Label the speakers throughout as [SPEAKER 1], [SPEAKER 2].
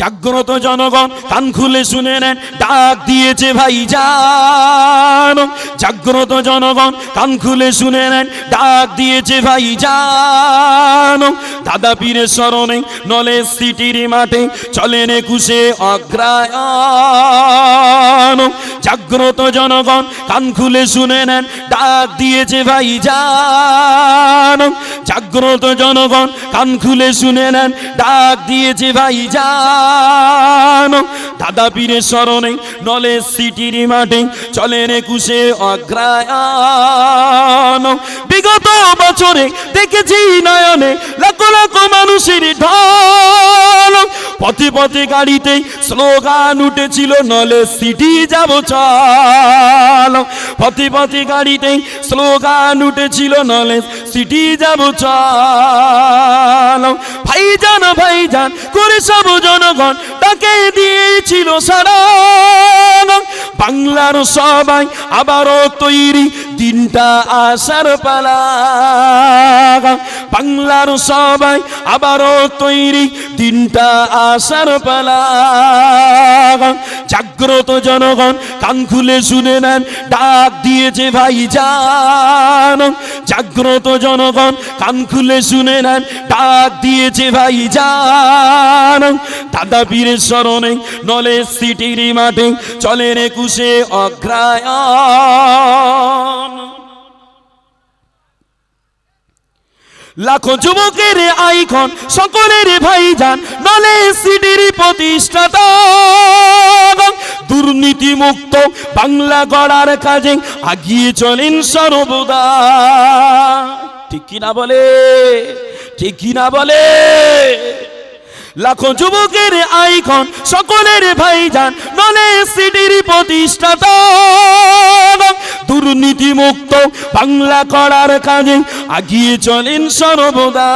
[SPEAKER 1] জাগ্রত জনগণ, কান খুলে শুনে নেন, ডাক দিয়েছে ভাই যান জাগ্রত জনগণ, কান খুলে শুনে নেন, ডাক দিয়েছে ভাই যান দাদা পীরের স্মরণে নলে সিটির মাঠে চলেন একুশে অগ্রায়ণ। জাগ্রত জনগণ, কান খুলে শুনে নেন, ডাক দিয়েছে ভাই যান জাগ্রত জনগণ, কান খুলে শুনে নেন, ডাক দিয়েছে ভাই যান দাদা পীরের স্মরণে নলে সিটির মাঠে চলেন একুশে অগ্রায়ণ। বিগত বছরে দেখেছি নয়নে লাখ লাখ মানুষের ঢল। পথে পথে গাড়িতে স্লোগান উঠেছিল নলে সিটি যাব চল। পথে পথে গাড়িতে স্লোগান উঠেছিল নলে, সিটি যাব চল। ভাইজান ভাইজান, করে সব জনগণ তাকে দিয়েছিল সারা বাংলার সবাই আবারও তৈরি দিনটা আসার পালা। বাংলার সবাই আবারও তৈরি দিনটা আসার পালা। জাগ্রত জনগণ, কান খুলে শুনে নেন, ডাক দিয়েছে ভাই যান জাগ্রত জনগণ, কান খুলে শুনে নেন, ডাক দিয়েছে ভাই যান দাদা পীরের স্মরণে নলে সিটির মাঠে চলেন একুশে অগ্রায়ণ। লাখো যুবকের আইকন, সকলের ভাইজান নলে সিডির প্রতিষ্ঠাতা। দুর্নীতি মুক্ত বাংলা গড়ার কাজে আগিয়ে চলেন সর্বদা। ঠিক কিনা বলে? ঠিক কিনা বলে? লাখো যুবকের আইকন, সকলের ভাইজান, নলে সিডির প্রতিষ্ঠাতা। দুর্নীতি মুক্ত বাংলা করার কাজে আগিয়ে চলেন সর্বদা।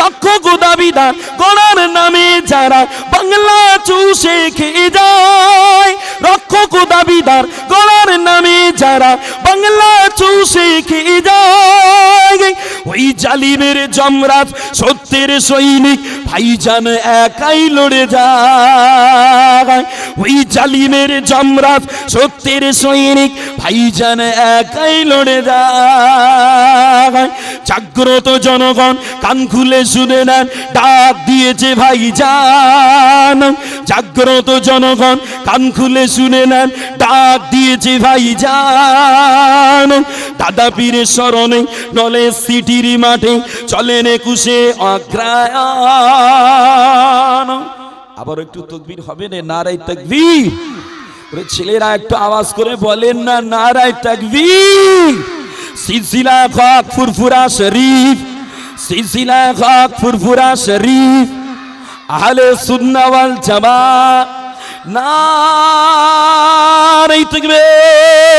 [SPEAKER 1] রক্ষক দাবিদার গড়ার নামে যারা বাংলা চুষে খেয়ে যায়। রক্ষক দাবিদার গড়ার নামে যারা বাংলা চুষে খেয়ে যায়। ওই জালিমের জমরাজ সত্যের সৈনিক, ভাইজান একাই লড়ে যায়। ওই জালিমের জমরাজ সত্যের সৈনিক, ভাইজান একাই লড়ে যায়। জাগ্রত জনগণ, কান খুলে শুনে নেন, ডাক দিয়েছে ভাইজান। জাগ্রত জনগণ, কান খুলে শুনে নেন, ডাক দিয়েছে ভাইজান। দাদা পীরের স্মরণে নলে সিটির মাঠে চলেন একুশে অগ্রায়ণ। আবার একটু তকবির হবে না? নারাই তকবীর। ছেলেরা একটু আওয়াজ করে বলেন না নারাই তকবীর। সিলসিলা খাক ফুরফুরা শরীফ সিলসিলা খাক ফুরফুরা শরীফ আহলে সুন্নাওয়াল জামা নারাই তকবীর।